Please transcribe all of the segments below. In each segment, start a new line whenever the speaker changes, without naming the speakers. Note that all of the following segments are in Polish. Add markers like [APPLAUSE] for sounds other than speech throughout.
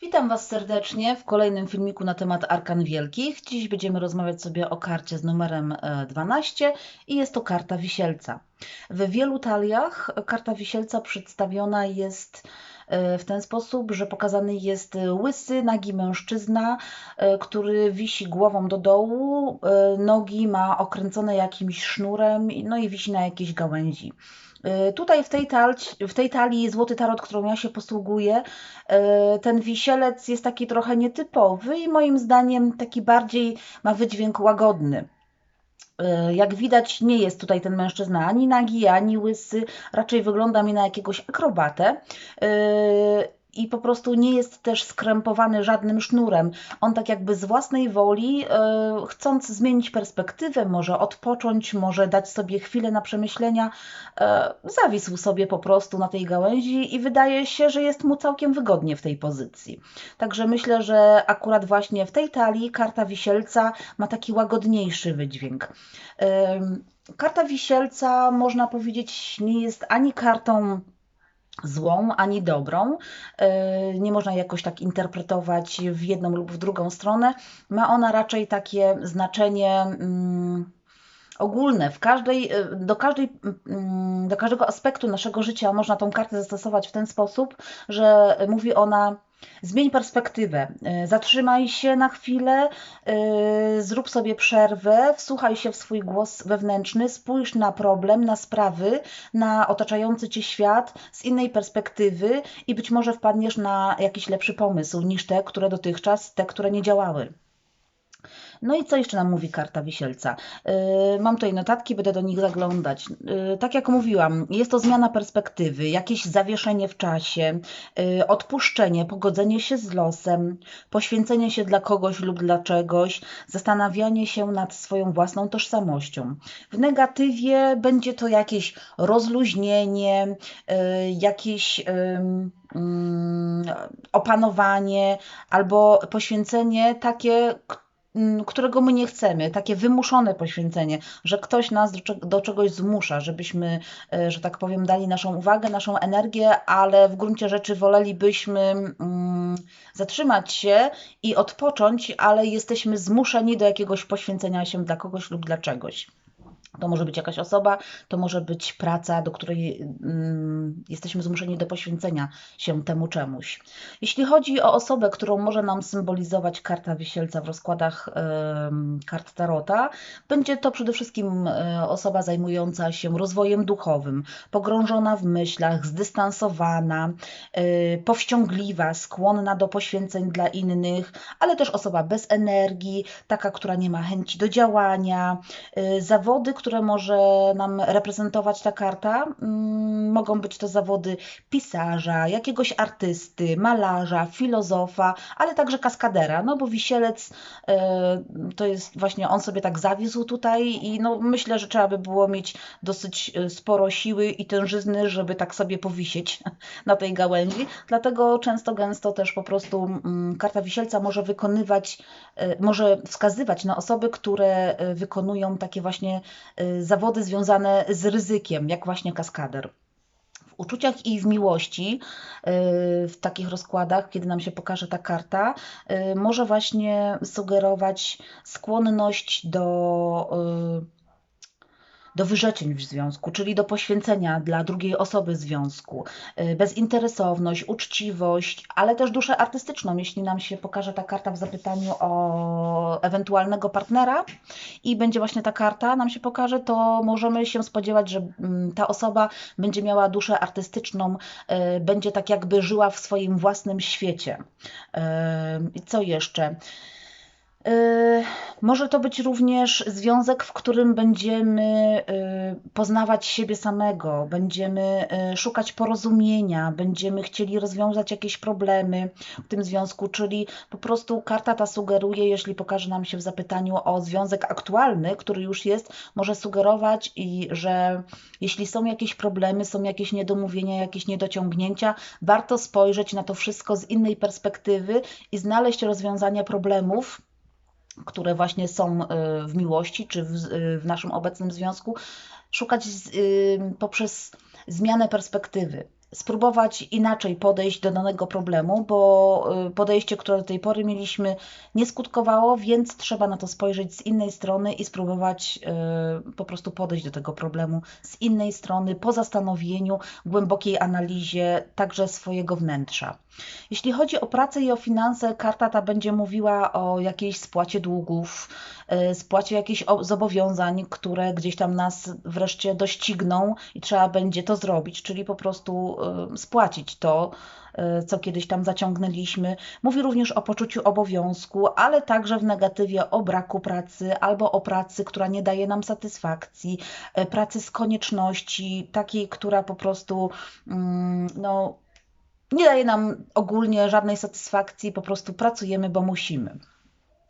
Witam Was serdecznie w kolejnym filmiku na temat arkan wielkich. Dziś będziemy rozmawiać sobie o karcie z numerem 12 e, i jest to karta wisielca. W wielu taliach karta wisielca przedstawiona jest e, w ten sposób, że pokazany jest łysy, nagi mężczyzna, e, który wisi głową do dołu, nogi ma okręcone jakimś sznurem, no i wisi na jakiejś gałęzi. Y, tutaj w tej, tal, w tej talii Złoty Tarot, którą ja się posługuję, y, ten wisielec jest taki trochę nietypowy i moim zdaniem taki bardziej ma wydźwięk łagodny. Y, jak widać, nie jest tutaj ten mężczyzna ani nagi, ani łysy, raczej wygląda mi na jakiegoś akrobatę i po prostu nie jest też skrępowany żadnym sznurem. On tak jakby z własnej woli, yy, chcąc zmienić perspektywę, może odpocząć, może dać sobie chwilę na przemyślenia, yy, zawisł sobie po prostu na tej gałęzi i wydaje się, że jest mu całkiem wygodnie w tej pozycji. Także myślę, że akurat właśnie w tej talii karta wisielca ma taki łagodniejszy wydźwięk. Yy, karta wisielca, można powiedzieć, nie jest ani kartą złą ani dobrą. E, nie można jakoś tak interpretować w jedną lub w drugą stronę. Ma ona raczej takie znaczenie mm, ogólne. W każdej, e, do, każdej, mm, do każdego aspektu naszego życia można tą kartę zastosować w ten sposób, że mówi ona Zmień perspektywę, y, zatrzymaj się na chwilę, y, zrób sobie przerwę, wsłuchaj się w swój głos wewnętrzny, spójrz na problem, na sprawy, na otaczający cię świat z innej perspektywy i być może wpadniesz na jakiś lepszy pomysł niż te, które dotychczas, te, które nie działały. No i co jeszcze nam mówi karta wisielca? Yy, mam tutaj notatki, będę do nich zaglądać. Yy, tak jak mówiłam, jest to zmiana perspektywy, jakieś zawieszenie w czasie, yy, odpuszczenie, pogodzenie się z losem, poświęcenie się dla kogoś lub dla czegoś, zastanawianie się nad swoją własną tożsamością. W negatywie będzie to jakieś rozluźnienie, jakieś mm, opanowanie albo poświęcenie takie, którego my nie chcemy, takie wymuszone poświęcenie, że ktoś nas do, do, czegoś zmusza, żebyśmy, e, że tak powiem, dali naszą uwagę, naszą energię, ale w gruncie rzeczy wolelibyśmy mm, zatrzymać się i odpocząć, ale jesteśmy zmuszeni do jakiegoś poświęcenia się dla kogoś lub dla czegoś. To może być jakaś osoba, to może być praca, do której mm, jesteśmy zmuszeni do poświęcenia się temu czemuś. Jeśli chodzi o osobę, którą może nam symbolizować karta wisielca w rozkładach y, kart Tarota, będzie to przede wszystkim y, osoba zajmująca się rozwojem duchowym, pogrążona w myślach, zdystansowana, y, powściągliwa, skłonna do poświęceń dla innych, ale też osoba bez energii, taka, która nie ma chęci do działania, y, zawody, które może nam reprezentować ta karta. Mm, mogą być to zawody pisarza, jakiegoś artysty, malarza, filozofa, ale także kaskadera, no bo wisielec e, to jest właśnie, on sobie tak zawisł tutaj i no myślę, że trzeba by było mieć dosyć e, sporo siły i tężyzny, żeby tak sobie powisieć [LAUGHS] na tej gałęzi. Dlatego często, gęsto też po prostu mm, karta wisielca może wykonywać, e, może wskazywać na osoby, które wykonują takie właśnie Y, zawody związane z ryzykiem, jak właśnie kaskader. W uczuciach i w miłości, y, w takich rozkładach, kiedy nam się pokaże ta karta, y, może właśnie sugerować skłonność do do wyrzeczeń w związku, czyli do poświęcenia dla drugiej osoby związku, y, bezinteresowność, uczciwość, ale też duszę artystyczną, jeśli nam się pokaże ta karta w zapytaniu o ewentualnego partnera i będzie właśnie ta karta nam się pokaże, to możemy się spodziewać, że mm, ta osoba będzie miała duszę artystyczną, y, będzie tak jakby żyła w swoim własnym świecie. Y, I co jeszcze? Y, może to być również związek, w którym będziemy y, poznawać siebie samego, będziemy y, szukać porozumienia, będziemy chcieli rozwiązać jakieś problemy w tym związku, czyli po prostu karta ta sugeruje, jeśli pokaże nam się w zapytaniu o związek aktualny, który już jest, może sugerować i że jeśli są jakieś problemy, są jakieś niedomówienia, jakieś niedociągnięcia, warto spojrzeć na to wszystko z innej perspektywy i znaleźć rozwiązania problemów które właśnie są y, w miłości czy w, y, w naszym obecnym związku, szukać z, y, poprzez zmianę perspektywy. spróbować inaczej podejść do danego problemu, bo podejście, które do tej pory mieliśmy, nie skutkowało, więc trzeba na to spojrzeć z innej strony i spróbować po prostu podejść do tego problemu z innej strony, po zastanowieniu, głębokiej analizie także swojego wnętrza. Jeśli chodzi o pracę i o finanse, karta ta będzie mówiła o jakiejś spłacie długów, y, spłacie jakichś zobowiązań, które gdzieś tam nas wreszcie dościgną i trzeba będzie to zrobić, czyli po prostu y, spłacić to, y, co kiedyś tam zaciągnęliśmy. Mówi również o poczuciu obowiązku, ale także w negatywie o braku pracy albo o pracy, która nie daje nam satysfakcji, pracy z konieczności, takiej, która po prostu mm, no, nie daje nam ogólnie żadnej satysfakcji, po prostu pracujemy, bo musimy.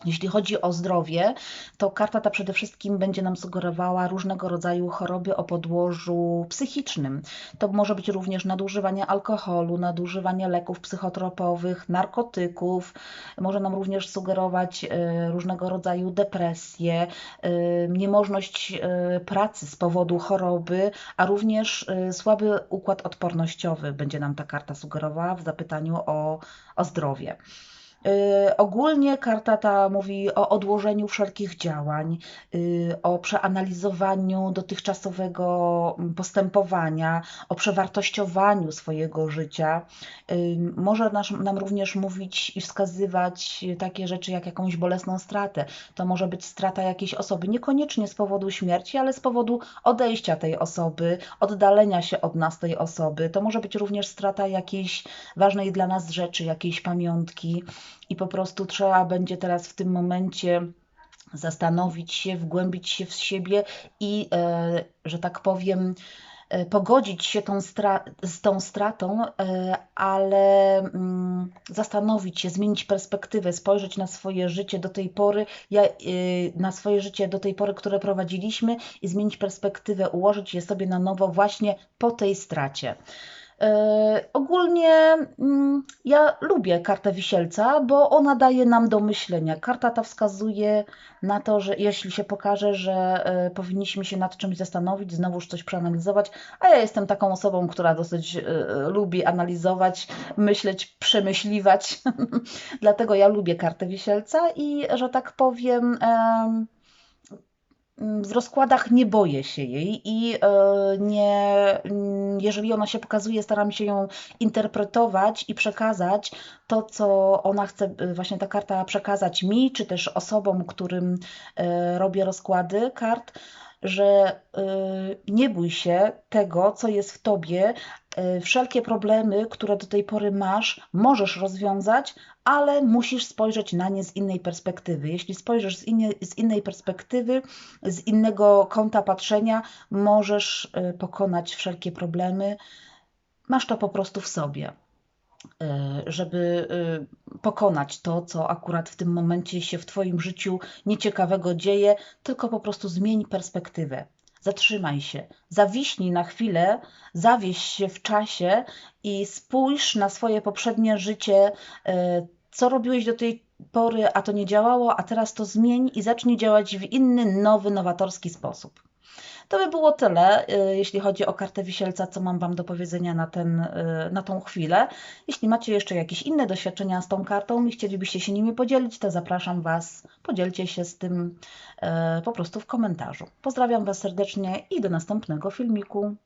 Jeśli chodzi o zdrowie, to karta ta przede wszystkim będzie nam sugerowała różnego rodzaju choroby o podłożu psychicznym. To może być również nadużywanie alkoholu, nadużywanie leków psychotropowych, narkotyków. Może nam również sugerować e, różnego rodzaju depresję, e, niemożność e, pracy z powodu choroby, a również słaby układ odpornościowy będzie nam ta karta sugerowała w zapytaniu o, o zdrowie. Y, ogólnie karta ta mówi o odłożeniu wszelkich działań, y, o przeanalizowaniu dotychczasowego mm, postępowania, o przewartościowaniu swojego życia. Y, może nam również mówić i wskazywać takie rzeczy jak jakąś bolesną stratę. To może być strata jakiejś osoby, niekoniecznie z powodu śmierci, ale z powodu odejścia tej osoby, oddalenia się od nas tej osoby. To może być również strata jakiejś ważnej dla nas rzeczy, jakiejś pamiątki i po prostu trzeba będzie teraz w tym momencie zastanowić się, wgłębić się w siebie i, e, że tak powiem, e, pogodzić się tą z tą stratą, e, ale mm, zastanowić się, zmienić perspektywę, spojrzeć na swoje życie do tej pory, na swoje życie do tej pory, które prowadziliśmy i zmienić perspektywę, ułożyć je sobie na nowo właśnie po tej stracie. E, ogólnie mm, ja lubię kartę wisielca, bo ona daje nam do myślenia. Karta ta wskazuje na to, że jeśli się pokaże, że e, powinniśmy się nad czymś zastanowić, znowuż coś przeanalizować, a ja jestem taką osobą, która dosyć e, lubi analizować, myśleć, przemyśliwać. [LAUGHS] Dlatego ja lubię kartę wisielca i, że tak powiem, w rozkładach nie boję się jej i e, nie, mm, jeżeli ona się pokazuje, staram się ją interpretować i przekazać to, co ona chce, e, właśnie ta karta przekazać mi, czy też osobom, którym e, robię rozkłady kart, że nie bój się tego, co jest w tobie, wszelkie problemy, które do tej pory masz, możesz rozwiązać, ale musisz spojrzeć na nie z innej perspektywy. Jeśli spojrzysz z, innej, z innej perspektywy, z innego kąta patrzenia, możesz y, pokonać wszelkie problemy. Masz to po prostu w sobie y, żeby y, pokonać to, co akurat w tym momencie się w Twoim życiu nieciekawego dzieje, tylko po prostu zmień perspektywę. Zatrzymaj się, zawiśnij na chwilę, zawieś się w czasie i spójrz na swoje poprzednie życie, co robiłeś do tej pory, a to nie działało, a teraz to zmień i zacznij działać w inny, nowy, nowatorski sposób. To by było tyle, y, jeśli chodzi o kartę wisielca, co mam Wam do powiedzenia na, ten, y, na tą chwilę. Jeśli macie jeszcze jakieś inne doświadczenia z tą kartą i chcielibyście się nimi podzielić, to zapraszam Was, podzielcie się z tym y, po prostu w komentarzu. Pozdrawiam Was serdecznie i do następnego filmiku.